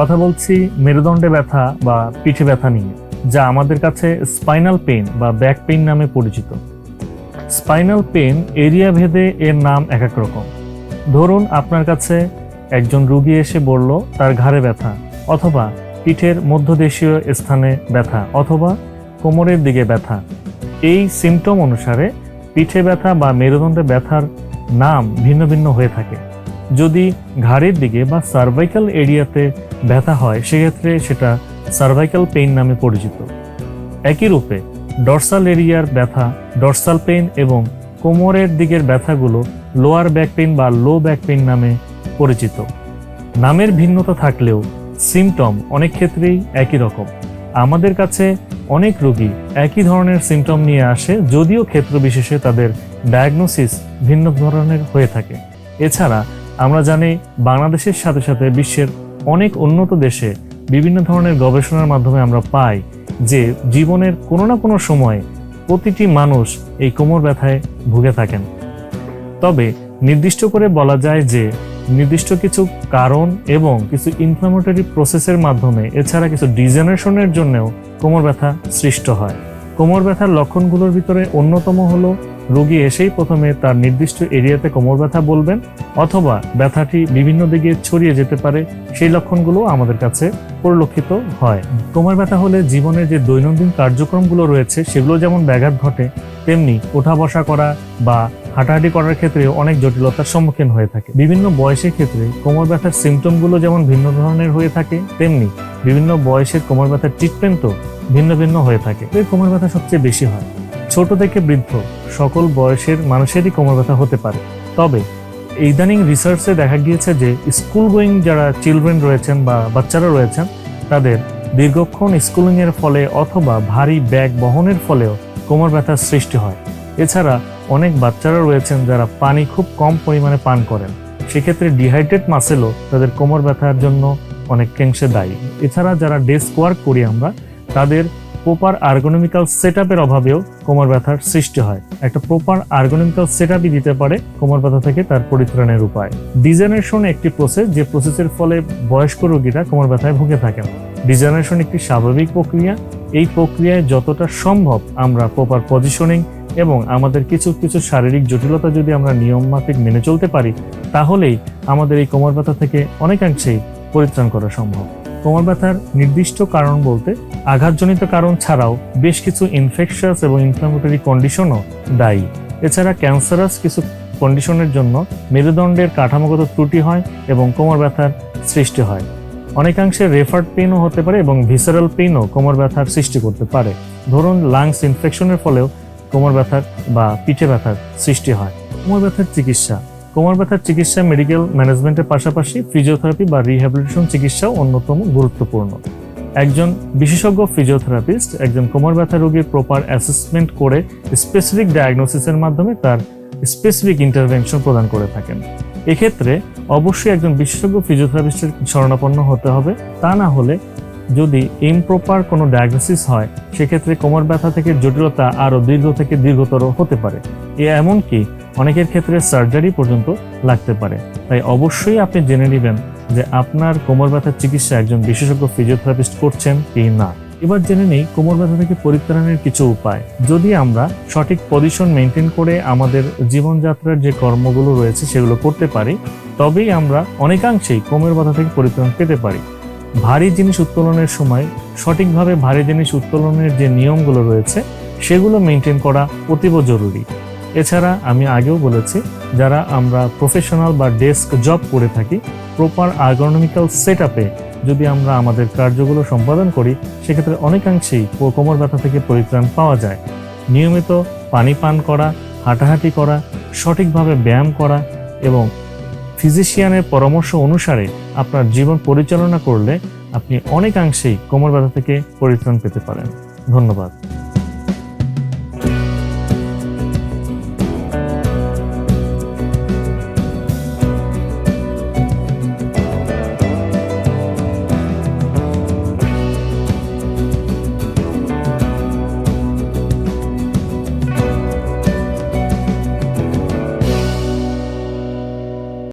কথা বলছি মেরুদণ্ডে ব্যথা বা পিঠে ব্যথা নিয়ে, যা আমাদের কাছে স্পাইনাল পেইন বা ব্যাক পেইন নামে পরিচিত। স্পাইনাল পেন এরিয়া ভেদে এর নাম এক এক রকম। ধরুন আপনার কাছে একজন রুগী এসে বলল, তার ঘাড়ে ব্যথা, অথবা পিঠের মধ্যদেশীয় স্থানে ব্যথা, অথবা কোমরের দিকে ব্যথা। এই সিমটম অনুসারে পিঠে ব্যথা বা মেরুদণ্ডে ব্যথার নাম ভিন্ন ভিন্ন হয়ে থাকে। যদি ঘাড়ের দিকে বা সার্ভাইকাল এরিয়াতে ব্যথা হয়, সেক্ষেত্রে সেটা সার্ভাইকাল পেইন নামে পরিচিত। একই রূপে ডরসাল এরিয়ার ব্যথা ডরসাল পেইন এবং কোমরের দিকের ব্যথাগুলো লোয়ার ব্যাক পেইন বা লো ব্যাক পেইন নামে পরিচিত। নামের ভিন্নতা থাকলেও সিমটম অনেক ক্ষেত্রেই একই রকম। আমাদের কাছে অনেক রোগী একই ধরনের সিমটম নিয়ে আসে, যদিও ক্ষেত্র বিশেষে তাদের ডায়াগনোসিস ভিন্ন ধরনের হয়ে থাকে। এছাড়া আমরা জানি বাংলাদেশের সাথে সাথে বিশ্বের অনেক উন্নত দেশে বিভিন্ন ধরনের গবেষণার মাধ্যমে আমরা পাই যে জীবনের কোনো না কোনো সময়ে প্রতিটি মানুষ এই কোমর ব্যথায় ভুগে থাকেন। তবে নির্দিষ্ট করে বলা যায় যে নির্দিষ্ট কিছু কারণ এবং কিছু ইনফ্লামেটরি প্রসেসের মাধ্যমে এছাড়া কিছু ডিজেনারেশনের জন্যও কোমর ব্যথা সৃষ্ট হয়। কোমর ব্যথার লক্ষণগুলোর ভিতরে অন্যতম হলো রোগী এসেই প্রথমে তার নির্দিষ্ট এরিয়াতে কোমর ব্যথা বলবেন অথবা ব্যথাটি বিভিন্ন দিকে ছড়িয়ে যেতে পারে, সেই লক্ষণগুলো আমাদের কাছে পরিলক্ষিত হয়। কোমর ব্যথা হলে জীবনের যে দৈনন্দিন কার্যক্রমগুলো রয়েছে, সেগুলো যেমন ব্যাঘাত ঘটে, তেমনি ওঠা বসা করা বা হাঁটাহাঁটি করার ক্ষেত্রে অনেক জটিলতার সম্মুখীন হয়ে থাকে। বিভিন্ন বয়সের ক্ষেত্রে কোমর ব্যথার সিমটমগুলো যেমন ভিন্ন ধরনের হয়ে থাকে, তেমনি বিভিন্ন বয়সের কোমর ব্যথার ট্রিটমেন্টও ভিন্ন ভিন্ন হয়ে থাকে। এই কোমর ব্যথা সবচেয়ে বেশি হয়। ছোট থেকে বৃদ্ধ, সকল বয়সের মানুষেরই কোমর ব্যথা হতে পারে। তবে, ইদানিং রিসার্চে দেখা গিয়েছে যে স্কুল গোয়িং যারা চিলড্রেন রয়েছেন বা বাচ্চারা রয়েছেন, তাদের দীর্ঘক্ষণ স্কুলিং এর ফলে অথবা ভারী ব্যাগ বহনের ফলেও কোমর ব্যথার সৃষ্টি হয়। এছাড়া, অনেক বাচ্চারা রয়েছেন যারা পানি খুব কম পরিমাণে পান করেন। সেক্ষেত্রে ডিহাইড্রেট মাসেলও তাদের কোমর ব্যথার জন্য অনেক অনেকাংশে দায়ী। এছাড়া যারা ডেস্ক ওয়ার্ক করি আমরা, তাদের প্রপার আর্গোনমিক্যাল সেট অভাবেও কোমর ব্যথার সৃষ্টি হয়। একটা প্রপার আর্গোনমিক্যাল সেট দিতে পারে কোমর ব্যথা থেকে তার পরিত্রাণের উপায়। ডিজেনারেশন একটি প্রসেস যে প্রসেসের ফলে বয়স্ক রোগীরা কোমর ব্যথায় ভুগে থাকেন। ডিজেনারেশন একটি স্বাভাবিক প্রক্রিয়া, এই প্রক্রিয়ায় যতটা সম্ভব আমরা প্রপার পজিশনিং এবং আমাদের কিছু কিছু শারীরিক জটিলতা যদি আমরা নিয়ম মাফিক মেনে চলতে পারি, তাহলেই আমাদের এই কোমর ব্যথা থেকে অনেকাংশেই পরিত্রাণ করা সম্ভব। কোমর ব্যথার নির্দিষ্ট কারণ বলতে আঘাতজনিত কারণ ছাড়াও বেশ কিছু ইনফেকশাস এবং ইনফ্লামেটরি কন্ডিশনও দায়ী। এছাড়া ক্যান্সারাস কিছু কন্ডিশনের জন্য মেরুদণ্ডের কাঠামোগত ত্রুটি হয় এবং কোমর ব্যথার সৃষ্টি হয়। অনেকাংশে রেফার্ড পেইনও হতে পারে এবং ভিসারাল পেইনও কোমর ব্যথার সৃষ্টি করতে পারে। ধরুন লাংস ইনফেকশনের ফলেও কোমর ব্যথার বা পিঠে ব্যথার সৃষ্টি হয়। কোমর ব্যথার চিকিৎসা কোমর ব্যথার চিকিৎসা মেডিকেল ম্যানেজমেন্টের পাশাপাশি ফিজিওথেরাপি বা রিহ্যাবিলিটেশন চিকিৎসাও অন্যতম গুরুত্বপূর্ণ। একজন বিশেষজ্ঞ ফিজিওথেরাপিস্ট একজন কোমর ব্যথা রোগীর প্রপার অ্যাসেসমেন্ট করে স্পেসিফিক ডায়াগনোসিসের মাধ্যমে তার স্পেসিফিক ইন্টারভেনশন প্রদান করে থাকেন। এক্ষেত্রে অবশ্যই একজন বিশেষজ্ঞ ফিজিওথেরাপিস্টের শরণাপন্ন হতে হবে। তা না হলে যদি ইমপ্রপার কোনো ডায়াগনোসিস হয়, সেক্ষেত্রে কোমর ব্যথা থেকে জটিলতা আরও দীর্ঘ থেকে দীর্ঘতর হতে পারে। এ এমনকি অনেকের ক্ষেত্রে সার্জারি পর্যন্ত লাগতে পারে। তাই অবশ্যই আপনি জেনে নেবেন যে আপনার কোমর ব্যথার চিকিৎসা একজন বিশেষজ্ঞ ফিজিওথেরাপিস্ট করছেন কি না। এবার জেনে নেই কোমর ব্যথা থেকে পরিত্রাণের কিছু উপায়। যদি আমরা সঠিক পজিশন মেনটেন করে আমাদের জীবনযাত্রার যে কর্মগুলো রয়েছে সেগুলো করতে পারি, তবেই আমরা অনেকাংশেই কোমর ব্যথা থেকে পরিত্রাণ পেতে পারি। ভারী জিনিস উত্তোলনের সময় সঠিকভাবে ভারী জিনিস উত্তোলনের যে নিয়মগুলো রয়েছে, সেগুলো মেনটেন করা অতীব জরুরি। এছাড়া আমি আগেও বলেছি, যারা আমরা প্রফেশনাল বা ডেস্ক জব করে থাকি প্রপার আর্গোনমিক্যাল সেট আপে যদি আমরা আমাদের কার্যগুলো সম্পাদন করি, সেক্ষেত্রে অনেকাংশেই কোমর ব্যথা থেকে পরিত্রাণ পাওয়া যায়। নিয়মিত পানি পান করা, হাঁটাহাঁটি করা, সঠিকভাবে ব্যায়াম করা এবং ফিজিশিয়ানের পরামর্শ অনুসারে আপনার জীবন পরিচালনা করলে আপনি অনেকাংশেই কোমর ব্যথা থেকে পরিত্রাণ পেতে পারেন। ধন্যবাদ।